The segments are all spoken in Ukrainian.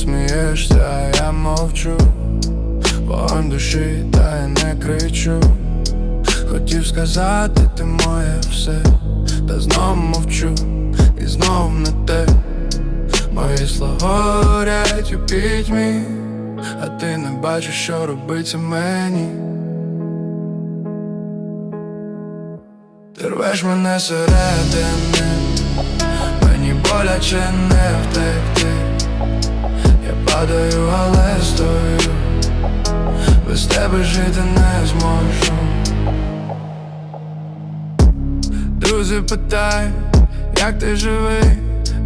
смієшся, я мовчу, вогонь душі, та я не кричу. Хотів сказати, ти моє все, та знов мовчу, і знов не те. Мої слова горять у пітьмі, а ти не бачиш, що робиться мені. Ти рвеш мене середини, мені боляче не втекти. Падаю, але стою, без тебе жити не зможу. Друзі питають, як ти живий,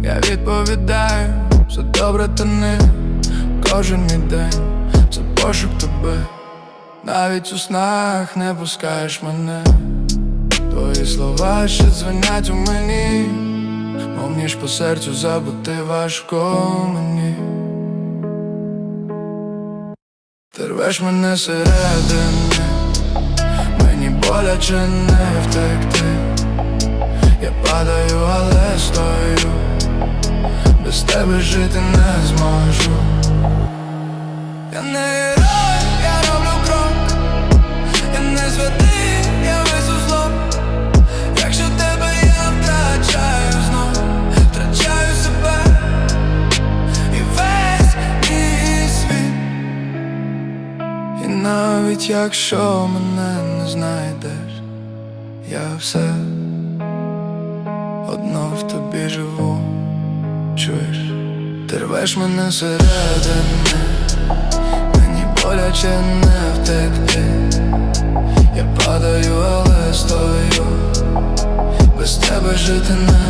я відповідаю, все добре та не кожен мій день, це пошук тебе, навіть у снах не пускаєш мене. Твої слова ще дзвонять у мені, мов ніж по серцю забути важко мені. Ти рвеш мене середини, мені боляче не втекти. Я падаю, але стою, без тебе жити не зможу. Я не навіть якщо мене не знайдеш, я все одно в тобі живу, чуєш, ти рвеш мене середини, мені боляче не втекти. Я падаю, але стою, без тебе жити не